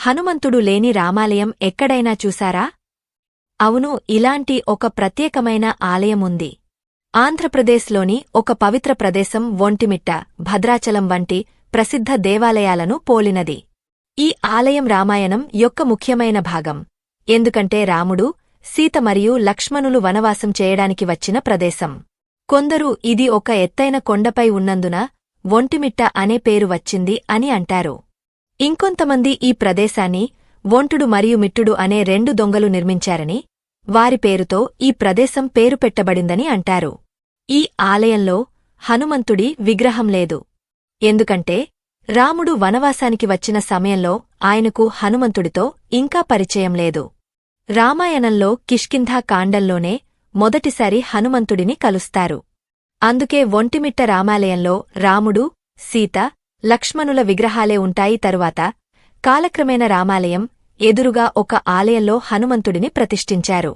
హనుమంతుడు లేని రామాలయం ఎక్కడైనా చూశారా? అవును ఇలాంటి ఒక ప్రత్యేకమైన ఆలయముంది. ఆంధ్రప్రదేశ్లోని ఒక పవిత్ర ప్రదేశం ఒంటిమిట్ట భద్రాచలం వంటి ప్రసిద్ధ దేవాలయాలను పోలినది. ఈ ఆలయం రామాయణం యొక్క ముఖ్యమైన భాగం. ఎందుకంటే రాముడు సీత మరియు లక్ష్మణులు వనవాసం చేయడానికి వచ్చిన ప్రదేశం. కొందరు ఇది ఒక ఎత్తైన కొండపై ఉన్నందున ఒంటిమిట్ట అనే పేరు వచ్చింది అని అంటారు. ఇంకొంతమంది ఈ ప్రదేశాన్ని ఒంటుడు మరియు మిట్టుడు అనే రెండు దొంగలు నిర్మించారని వారి పేరుతో ఈ ప్రదేశం పేరు పెట్టబడిందని అంటారు. ఈ ఆలయంలో హనుమంతుడి విగ్రహం లేదు. ఎందుకంటే రాముడు వనవాసానికి వచ్చిన సమయంలో ఆయనకు హనుమంతుడితో ఇంకా పరిచయం లేదు. రామాయణంలో కిష్కింధా కాండంలోనే మొదటిసారి హనుమంతుడిని కలుస్తారు. అందుకే ఒంటిమిట్ట రామాలయంలో రాముడు సీత లక్ష్మణుల విగ్రహాలే ఉంటాయి తరువాత కాలక్రమేణ రామాలయం ఎదురుగా ఒక ఆలయంలో హనుమంతుడిని ప్రతిష్ఠించారు.